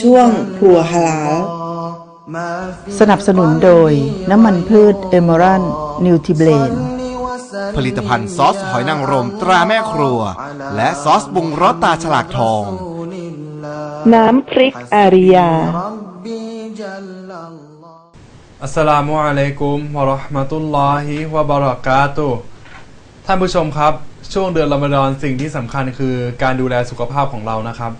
ช่วงครัวฮาลาลสนับสนุนโดยน้ำมันพืชเอเมอรัลนิวทริเบลน ผลิตภัณฑ์ซอสหอยนางรมตราแม่ครัว และซอสปรุงรสตาฉลากทอง น้ำพริกอาริยา อัสสลามุอะลัยกุมวะเราะห์มะตุลลอฮิวะบะเราะกาตุฮ์ท่านผู้ชมครับ ช่วงเดือนรอมฎอนสิ่งที่สำคัญคือการดูแลสุขภาพของเรานะครับ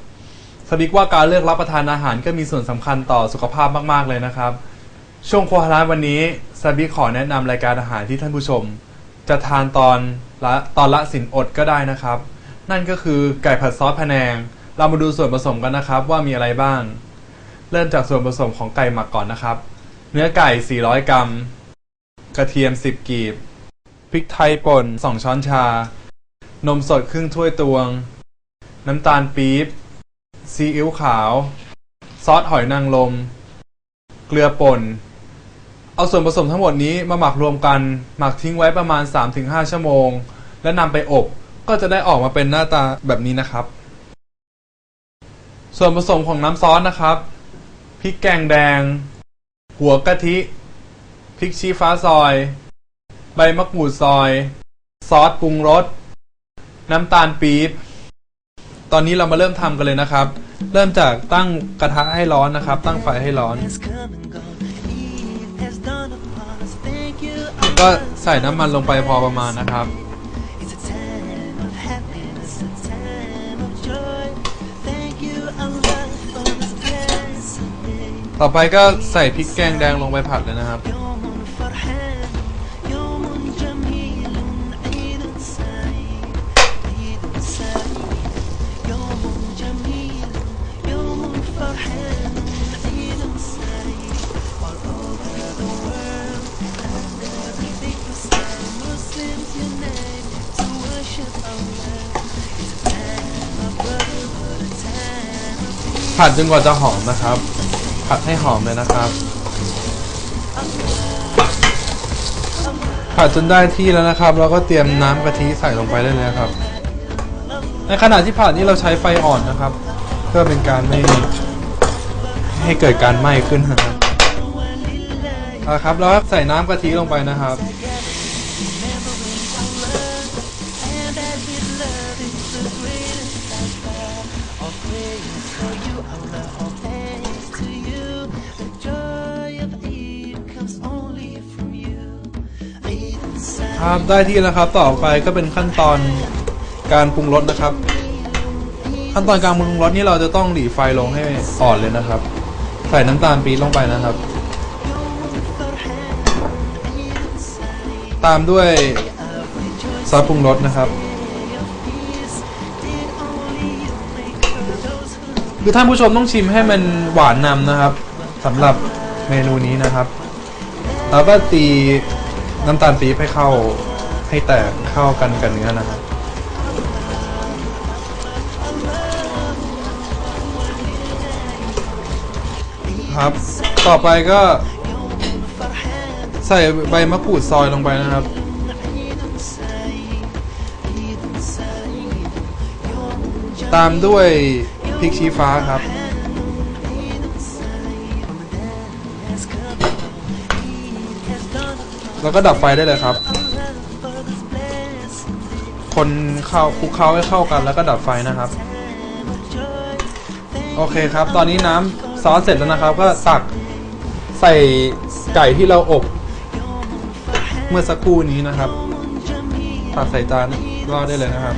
สบิกว่าการเลือกรับประทานอาหารก็มีส่วนสำคัญต่อสุขภาพมาก ๆ เลยนะครับ ช่วงโคฮาราวันนี้สบิกขอแนะนำรายการอาหารที่ท่านผู้ชม จะทานตอนละตอนละสินอดก็ได้นะครับ นั่นก็คือไก่ผัดซอสพะแนง เรามาดูส่วนผสมกันนะครับว่ามีอะไรบ้าง เริ่มจากส่วนผสมของไก่หมักก่อนนะครับ เนื้อไก่ 400 กรัม กระเทียม 10กีบ พริกไทยป่น 2 ช้อนชา นมสดครึ่งถ้วยตวง น้ำตาลปี๊บ ซีอิ๊วขาว ซอสหอยนางรมเกลือป่น เอาส่วนผสมทั้งหมดนี้มาหมักรวมกัน หมักทิ้งไว้ประมาณ 3-5 ชั่วโมง และนำไปอบ ก็จะได้ออกมาเป็นหน้าตาแบบนี้นะครับ ส่วนผสมของน้ำซอสนะครับ พริกแกงแดง หัวกะทิ พริกชี้ฟ้าซอย ใบมะกรูดซอย ซอสปรุงรส น้ำตาลปี๊บ ตอนนี้เรามาเริ่มทำกันเลยนะครับ เริ่มจากตั้งกระทะให้ร้อนนะครับ ตั้งไฟให้ร้อน ก็ใส่น้ำมันลงไปพอประมาณนะครับ ต่อไปก็ใส่พริกแกงแดงลงไปผัดเลยนะครับ ผัดจนกว่าจะหอมนะครับ ผัดให้หอมเลยนะครับ ผัดจนได้ที่แล้วนะครับ เราก็เตรียมน้ำกะทิใส่ลงไปได้เลยครับ ในขณะที่ผัดนี้เราใช้ไฟอ่อนนะครับ เพื่อเป็นการไม่ให้เกิดการไหม้ขึ้นนะครับเอาครับแล้วใส่น้ำกะทิลงไปนะครับ ครับได้ที่แล้วครับ ต่อไปก็เป็นขั้นตอนการปรุงรสนะครับ ขั้นตอนการปรุงรสนี่เราจะต้องหลีไฟลงให้อ่อนเลยนะครับ ใส่น้ำตาลปี๊บลงไปนะครับ ตามด้วยซอสปรุงรสนะครับคือท่านผู้ชมต้องชิมให้มันหวานนำนะครับสำหรับเมนูนี้นะครับ แล้วก็ตี น้ำตาลปี๊บให้เข้าให้แตกเข้ากันกับเนื้อนะครับครับ ต่อไปก็ใส่ใบมะกรูดซอยลงไปนะครับ ตามด้วยพริกชี้ฟ้าครับ แล้วก็ดับไฟได้เลยครับ คนเข้าคลุกเข้าให้เข้ากันแล้วก็ดับไฟนะครับ โอเคครับ ตอนนี้น้ำซอสเสร็จแล้วนะครับ ก็ตักใส่ไก่ที่เราอบเมื่อสักครู่นี้นะครับตักใส่จานก็ได้เลยนะครับ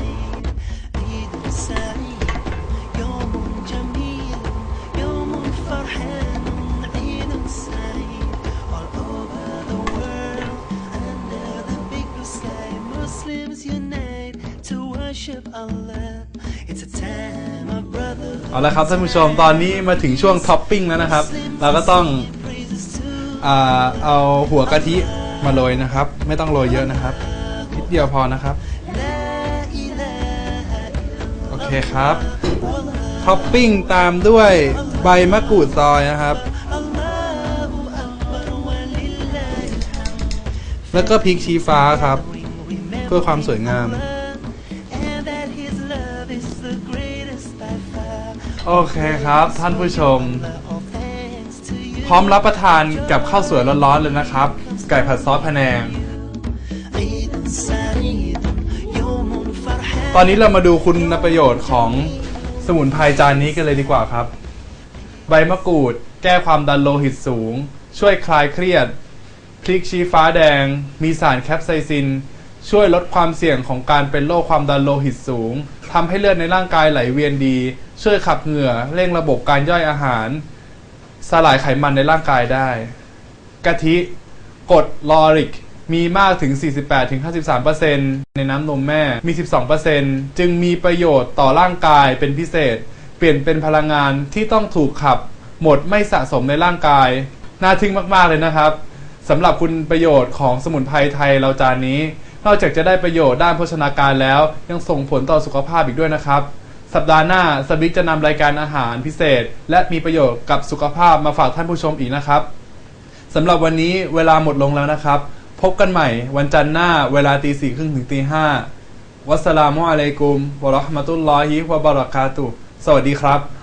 เอาละครับท่านผู้ชมตอนนี้มาถึงช่วงท็อปปิ้งแล้วนะครับ เราก็ต้องอ่าเอาหัวกะทิมาโรยนะครับ ไม่ต้องโรยเยอะนะครับนิดเดียวพอนะครับ โอเคครับท็อปปิ้งตามด้วยใบมะกรูดซอยนะครับ แล้วก็พริกชี้ฟ้าครับ เพื่อความสวยงาม โอเคครับท่านผู้ชม พร้อมรับประทานกับข้าวสวยร้อนๆเลยนะครับ ไก่ผัดซอสพะแนง ตอนนี้เรามาดูคุณประโยชน์ของสมุนไพรจานนี้กันเลยดีกว่าครับ ใบมะกรูด แก้ความดันโลหิตสูง ช่วยคลายเครียด พริกชี้ฟ้าแดง มีสารแคปไซซิน ช่วยลดความเสี่ยงของการเป็นโรคความดันโลหิตสูง ทำให้เลือดในร่างกายไหลเวียนดี ช่วยขับเหงื่อ เร่งระบบการย่อยอาหาร สลายไขมันในร่างกายได้ กะทิกรดลอริก มีมากถึง 48-53%ในน้ำนมแม่ มี 12%จึงมีประโยชน์ต่อร่างกายเป็นพิเศษ เปลี่ยนเป็นพลังงานที่ต้องถูกขับ หมดไม่สะสมในร่างกาย น่าทึ่งมาก ๆ เลยนะครับสำหรับคุณประโยชน์ของสมุนไพรไทยเราจานนี้ นอกจากจะได้ประโยชน์ด้านโภชนาการแล้ว ยังส่งผลต่อสุขภาพอีกด้วยนะครับ สัปดาห์หน้าสบิ๊กจะนำรายการอาหารพิเศษ และมีประโยชน์กับสุขภาพมาฝากท่านผู้ชมอีกนะครับสำหรับวันนี้เวลาหมดลงแล้วนะครับ พบกันใหม่วันจันทร์หน้าเวลาตีสี่ครึ่งถึงตีห้าวัสสลามุอะลัยกุมวะราะห์มะตุลลอฮิวะบะเราะกาตุสวัสดีครับ